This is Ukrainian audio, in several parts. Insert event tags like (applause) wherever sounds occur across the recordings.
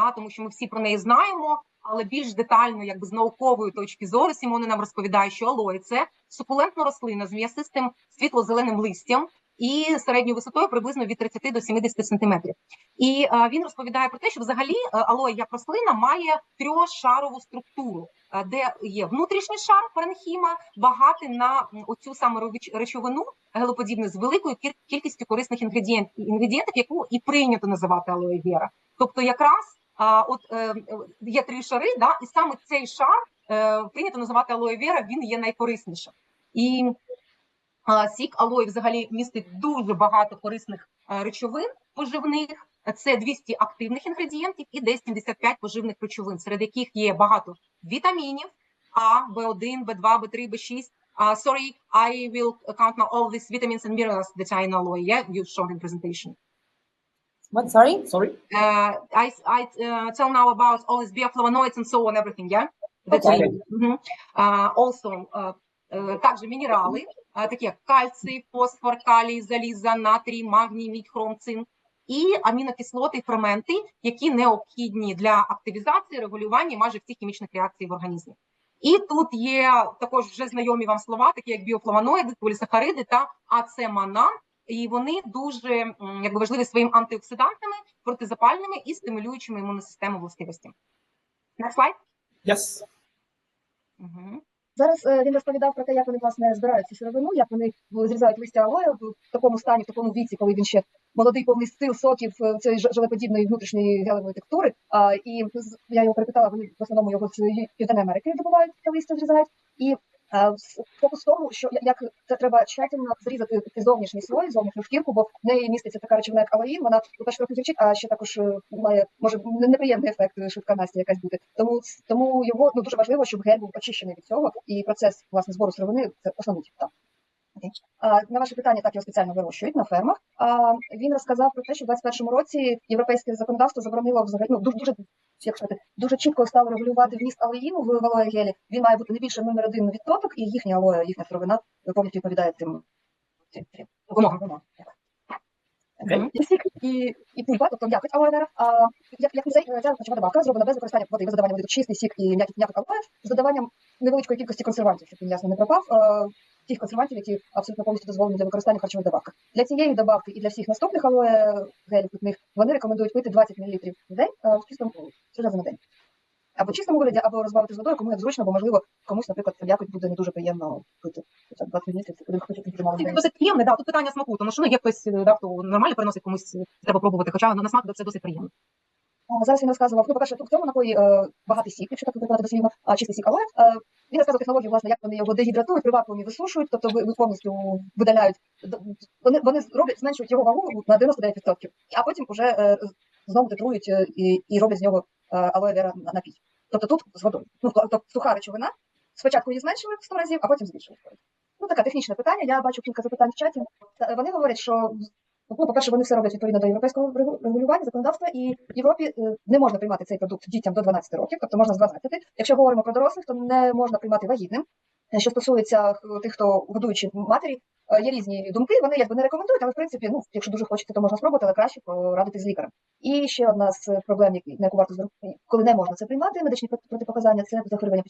да, тому що ми всі про неї знаємо, але більш детально, якби з наукової точки зору, Сімони нам розповідає, що алої це сукулентна рослина з м'ясистим світло-зеленим листям і середньою висотою приблизно від 30 до 70 сантиметрів. І е, він розповідає про те, що взагалі е, алоє як рослина має трьохшарову структуру, е, де є внутрішній шар паренхіма, багатий на оцю саме речовину гелоподібну з великою кіль- кількістю корисних інгредієнт, інгредієнтів, яку і прийнято називати алоє вера. Тобто, якраз от е, е, є три шари, да, і саме цей шар е, прийнято називати алоє вера, він є найкориснішим. І сік алої взагалі містить дуже багато корисних е, речовин поживних. Це 200 активних інгредієнтів і десь 75 поживних речовин, серед яких є багато вітамінів А, В1, В2, В3, В6. Uh, sorry, I will count now all these vitamins and minerals that in aloe. Yeah, you showed in presentation. What? Sorry? Sorry? Uh, I I uh, tell now about all these bioflavonoids and so on, everything. Yeah. That's Okay. in- Mhm. Uh, also, uh, uh, также мінерали, uh, такі як кальцій, фосфор, калій, заліза, натрій, магній, мідь, хром, цинк. І амінокислоти, ферменти, які необхідні для активізації, регулювання майже всіх хімічних реакцій в організмі. І тут є також вже знайомі вам слова, такі як біофлавоноїди, полісахариди та ацеманан. І вони дуже якби важливі своїм антиоксидантами, протизапальними і стимулюючими імунну систему властивості. Next slide. Yes. Угу. Зараз е, він розповідав про те, як вони власне збирають цю сировину, як вони ну, зрізають листя алоє в такому стані, в такому віці, коли він ще молодий, повний сил, соків е, цієї ж- внутрішньої гелевої текстури. А, і я його перепитала, вони в основному його з Південної Америки добувають, це листя зрізають. І е, фокус в тому, що як це треба тщательно зрізати зовнішній слой, зовнішню шкірку, бо в неї міститься така речовина, як алоїн, вона по-перше трохи звучить, а ще також е, має може не- неприємний ефект е, швидка Настя якась бути. Тому тому його ну дуже важливо, щоб гель був очищений від цього, і процес власне збору сировини це основний так. А, на ваше питання так його спеціально вирощують на фермах. Він розказав про те, що в 21-му році європейське законодавство заборонило взагалі ну, дуже дуже як сказати, дуже чітко стало регулювати вміст алоїну в алоє гелі. Він має бути не більше номер один відсоток, і їхня алоє, їхня сировина повністю відповідає цим вимогам. Окей. І і, і тобто м'якоть алоє А як, як цей, ця харчова добавка зроблена без використання води, без додавання води, чистий сік і м'який м'якоть алоє з додаванням невеличкої кількості консервантів, щоб він ясно не пропав. Тих консервантів, які абсолютно повністю дозволені для використання в харчових добавках. Для цієї добавки і для всіх наступних алоє гелів питних вони рекомендують пити 20 мл в день в чистому три рази на день. Або в чистому вигляді, або розбавити з водою, кому як зручно, бо можливо комусь, наприклад, це м'якоть буде не дуже приємно пити. Хоча 20 мл, коли мало. Це досить приємне, да, тут питання смаку, тому що ну, є хтось, да, хто нормально переносить комусь, е, треба пробувати, хоча на смак це досить приємно. Зараз він розказував, ну, по-перше, в цьому напої е, багатий сік, якщо так викладати дослівно, чистий сік алоє. Е, він розказував технологію, власне, як вони його дегідратують, при вакуумі висушують, тобто повністю видаляють. Вони, вони роблять, зменшують його вагу на 99%, а потім вже е, знову титрують і, і роблять з нього алоє вера напій. Тобто тут з водою. Ну, тобто суха речовина, спочатку її зменшили в 100 разів, а потім збільшили. в 100 разів. Ну, таке технічне питання. Я бачу кілька запитань в чаті. Вони говорять, що Ну, по-перше, вони все роблять відповідно до європейського регулювання, законодавства, і в Європі е, не можна приймати цей продукт дітям до 12 років, тобто можна з 12. Якщо говоримо про дорослих, то не можна приймати вагітним. Е, Що стосується е, тих, хто годуючи матері, є різні думки. Вони якби не рекомендують, але в принципі, ну якщо дуже хочете, то можна спробувати, але краще порадити з лікарем. І ще одна з проблем, на яку варто звернути, коли не можна це приймати, медичні протипоказання, це захворювання.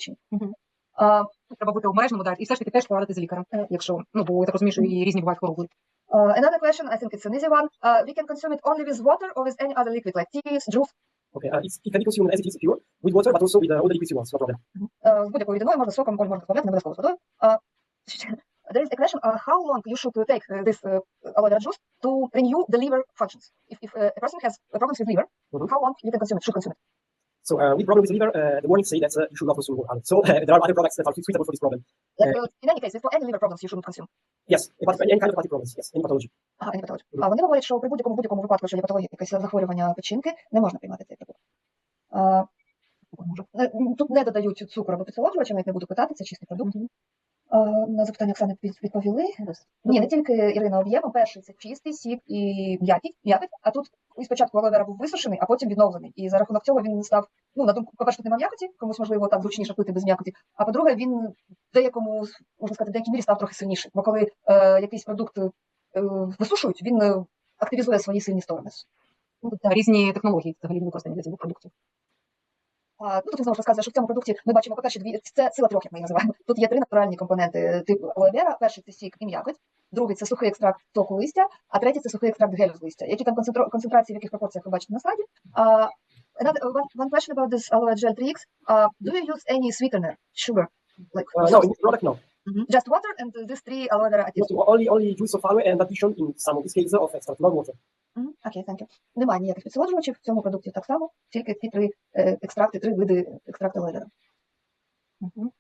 А, Треба бути обережним, да, і все ж таки теж порадити з лікарем, якщо, ну, бо я так розумію, що і різні бувають хвороби. Uh, another question, I think it's an easy one. Uh, we can consume it only with water or with any other liquid like teas, juice. Okay. Uh, it's, it can be consumed as it is pure with water, but also with uh, all the liquids you want. No problem. Uh, з будь-якою рідиною, можна соком, можна добавляти, не обов'язково з водою. Uh, there is a question, uh, how long you should uh, take uh, this uh, aloe vera juice to renew the liver functions? If, if uh, a person has problems with liver, Mhm. how long you can consume it, should consume it? So uh, with problem with liver, uh, the warnings say that uh, you should not consume aloe. So uh, (laughs) there are other products that are suitable for this problem. Like, uh, in any case, for any liver problems you shouldn't consume. Yes, but any kind of hepatic problems. Yes, any pathology. Ага, any pathology. Мгм. А вони говорять, що при будь-якому будь-якому випадку, якщо є патологія, якесь захворювання печінки, не можна приймати цей продукт. А, е, тут не додають цукор або підсолоджувача, навіть не буду питати, це чистий продукт. А, на запитання Оксани від- відповіли. Ні, не тільки Ірина об'ємом. Перший це чистий сік і м'якоть, а тут і спочатку алоє був висушений, а потім відновлений. І за рахунок цього він став, ну, на думку, по-перше, нема немає м'якоті, комусь можливо там зручніше пити без м'якоті. А по-друге, він деякому, можна сказати, в деякій мірі став трохи сильніший. Бо коли е, якийсь продукт е, висушують, він е, активізує свої сильні сторони. Ну, тобто різні технології взагалі використання для цих продуктів. Ну, тут знову ж розказує, що в цьому продукті ми бачимо, по-перше, дві це сила трьох, як ми її називаємо. Тут є три натуральні компоненти типу алоевера. Перший це сік і м'якоть, другий це сухий екстракт току листя, а третій це сухий екстракт гелю з листя. Які там концентро- концентрації, в яких пропорціях ви бачите на слайді. Uh, one, question about this aloe gel 3x. Uh, do you use any sweetener, sugar? Like Uh, no, product, no. Mhm. just water and these three aloe vera Just only only juice of aloe and addition in some of these cases of extract, not water. Окей, thank you. Немає ніяких підсолоджувачів в цьому продукті так само, тільки ці три е, екстракти, три види екстракту алоe vera. Мгм.